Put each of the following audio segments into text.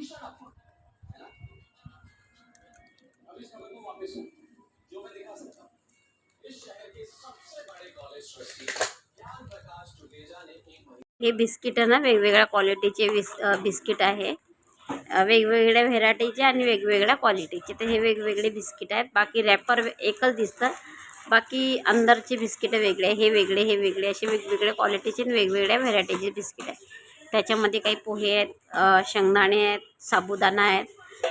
अब इस खबर को वापस जो मैं दिखा सकता हूँ इस शहर के सबसे बड़े कॉलेज ट्रस्टी ज्ञान प्रकाश टुटेजा ने एक हे बिस्किट ना वेगवेगळ्या क्वालिटीचे बिस बिस्किट आहे. वेगवेगळ्या व्हेरायटीचे आणि वेगवेगळ्या क्वालिटीचे तर हे वेगवेगळे बिस्किट आहेत. बाकी रॅपर एकच दिसतं. बाकी अंदरचे बिस्किटं वेगळे आहे. हे वेगळे हे वेगळे असे वेगवेगळ्या क्वालिटीचे आणि वेगवेगळ्या व्हेरायटीचे बिस्किट आहेत. त्याच्यामध्ये काही पोहे आहेत शेंगदाणे आहेत साबुदाणा आहेत.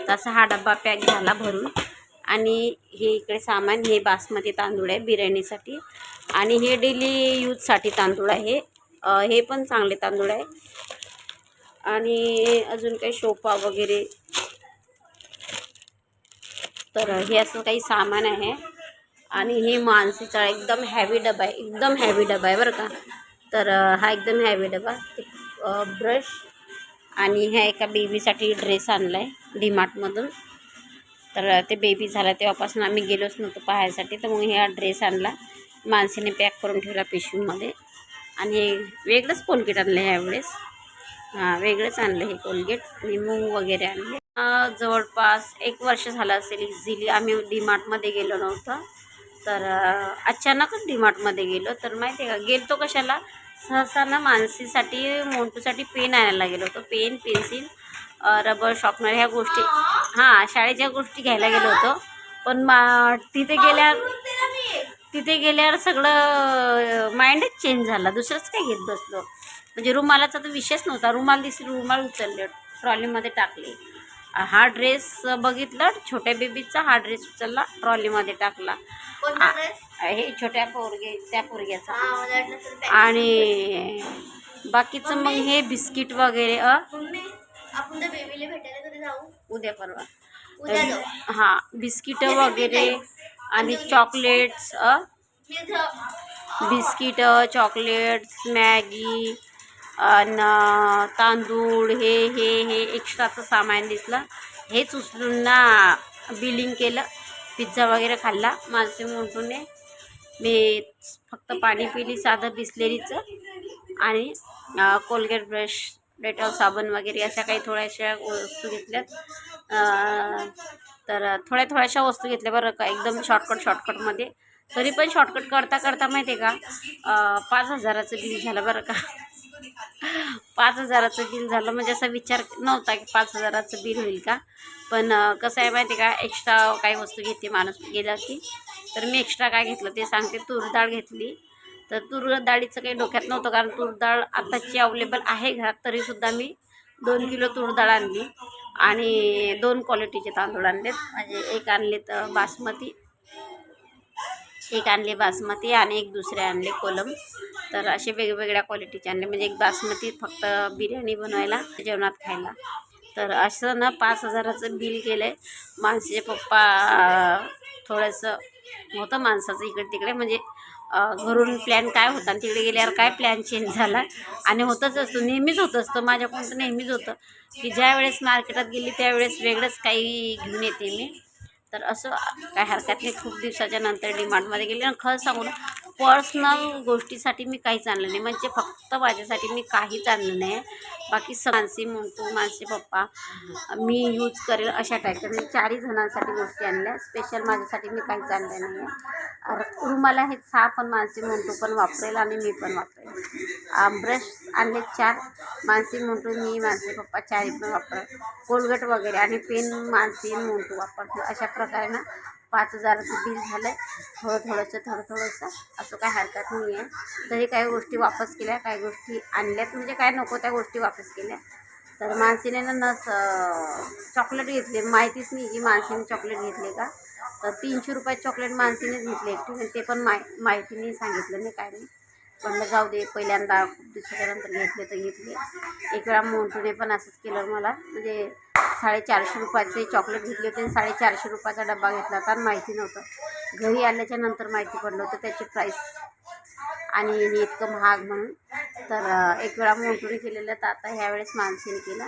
तसा हा डबा पॅक झाला भरून. आणि हे इकडे सामान हे बासमती तांदूळ आहे बिर्याणीसाठी. आणि हे डेली यूजसाठी तांदूळ आहे. हे पण चांगले तांदूळ आहे. आणि अजून काही शोपा वगैरे. तर हे असं काही सामान आहे. आणि हे मानसीचा एकदम हॅवी डबा आहे. एकदम हॅवी डबा आहे बरं का. तर हा एकदम हॅवी डबा. ते ब्रश आणि ह्या एका बेबीसाठी ड्रेस आणला आहे डीमार्टमधून तर ते बेबी झाला तेव्हापासून आम्ही गेलोच नव्हतो पाहायसाठी तर मग ह्या ड्रेस आणला. माणसाने पॅक करून ठेवला पिशवीमध्ये आणि हे वेगळंच कोलगेट आणलं ह्यावेळेस हां वेगळंच आणलं हे कोलगेट आणि मूग वगैरे आणले. जवळपास एक वर्ष झालं असेल इझिली आम्ही डीमार्टमध्ये गेलो नव्हतं. तर अचानकच डीमार्टमध्ये गेलो. तर माहिती आहे का गेलतो कशाला? सहसा ना मानसीसाठी मोंटूसाठी पेन आणायला गेलो होतो. पेन पेन्सिल रबर शॉर्पनर ह्या गोष्टी हां शाळेच्या गोष्टी घ्यायला गेलो होतो. पण मा तिथे गेल्यावर तिथे गेल्यावर सगळं माइंडच चेंज झाला. दुसरंच काय घेत बसलो? म्हणजे रुमालाचा तर विषयच नव्हता. रुमाल दिसली रुमाल उचलले ट्रॉलीमध्ये टाकले. हा ड्रेस बघितलं छोट्या बेबीचा हा ड्रेस उचलला ट्रॉलीमध्ये टाकला. आ- हे छोट्या पोरगे त्या पोरग्याचा. आणि बाकीचं मग हे बिस्किट वगैरे अ? मम्मी आपण त्या बेबीला भेटायला कधी जाऊ? उद्या परवा. उद्या जाऊ. हां बिस्किट वगैरे आणि चॉकलेट्स अ? मी इथं बिस्किट चॉकलेट्स मॅगी आणि तांदूळ हे हे हे एक्स्ट्राचं सामान दिसलं. हेच उचलून ना बिलिंग केलं. पिझ्झा वगैरे खाल्ला माझे मोठूने मी फक्त पाणी पिली साधं बिसलेरीचं. आणि कोलगेट ब्रश डेटॉल साबण वगैरे अशा काही थोड्याशा वस्तू घेतल्यात. तर थोड्या थोड्याशा वस्तू घेतल्या बरं का एकदम शॉर्टकट शॉर्टकटमध्ये तरी पण शॉर्टकट करता करता माहिती आहे का पाच हजाराचं बिल झालं बरं का. पाच हजाराचं बिल झालं. म्हणजे असा विचार नव्हता की पाच हजाराचं बिल होईल का? पण कसं आहे माहिती आहे का? एक्स्ट्रा काही वस्तू घेते माणूस गेला की. तर मी एक्स्ट्रा काय घेतलं ते सांगते. तूर डाळ घेतली. तर तूर डाळीचं काही डोक्यात नव्हतं कारण तूर डाळ आत्ताची अवेलेबल आहे घरात. तरीसुद्धा मी दोन किलो तूर डाळ आणली. आणि दोन क्वालिटीचे तांदूळ आणलेत. म्हणजे एक आणलेत बासमती. एक आणले बासमती आणि एक दुसरे आणले कोलम. तर असे वेगवेगळ्या क्वालिटीचे आणले. म्हणजे एक बासमती फक्त बिर्याणी बनवायला जेवणात खायला. तर असं ना पाच हजाराचं बिल केलं आहे माणसाचे पप्पा थोडंसं होतं माणसाचं इकडे तिकडे म्हणजे घरून प्लॅन काय होता आणि तिकडे गेल्यावर काय प्लॅन चेंज झाला? आणि होतच असतो. नेहमीच होत असतं. माझ्याकडून तर नेहमीच होतं. की ज्या वेळेस मार्केटात गेली त्यावेळेस वेगळंच काही घेऊन येते मी. तर असं काय हरकत नाही. खूप दिवसाच्या नंतर डिमार्टमध्ये गेले आणि खरं सांगू ना पर्सनल गोष्टीसाठी मी काहीच आणलं नाही. म्हणजे फक्त माझ्यासाठी मी काहीच आणलं नाही. बाकी स- मानसी मोंटू मानसी पप्पा मी यूज करेल अशा टाईपच्या मी चारही जणांसाठी गोष्टी आणल्या. स्पेशल माझ्यासाठी मी काहीच आणलं नाही आहे रुमाला हे सहा पण मानसी मोंटू पण वापरेल आणि मी पण वापरेल. ब्रश आणले चार मानसी मोंटू मी मानसी पप्पा चारही पण वापर कोलगट वगैरे आणि पेन मानसी मोंटू वापरतो. अशा प्रकारे ना पाच हजाराचं बिल झालं आहे थोडं थोडंसं थोडं थोडंसं. असं काय हरकत नाही आहे तरी काही गोष्टी वापस केल्या काही गोष्टी आणल्यात. म्हणजे काय नको त्या गोष्टी वापस केल्या. तर मानसीने ना नस चॉकलेट घेतले. माहितीच नाही की मानसीने चॉकलेट घेतले का? तर तीनशे रुपयात चॉकलेट मानसीनेच घेतले. ते पण माय माहिती नाही सांगितलं नाही काय नाही. म्हणलं जाऊ दे पहिल्यांदा खूप घेतले तर घेतले. एक वेळा मोंटूने पण असंच केलं मला. म्हणजे साडेचारशे रुपयाचे चॉकलेट घेतले होते आणि साडेचारशे रुपयाचा डबा घेतला होता आणि माहिती नव्हतं. घरी आल्याच्यानंतर माहिती पडलं होतं त्याची प्राईस आणि इतकं महाग म्हणून. तर एक वेळा मोंटूने केलेलं तर आता ह्यावेळेस माणसेने केलं.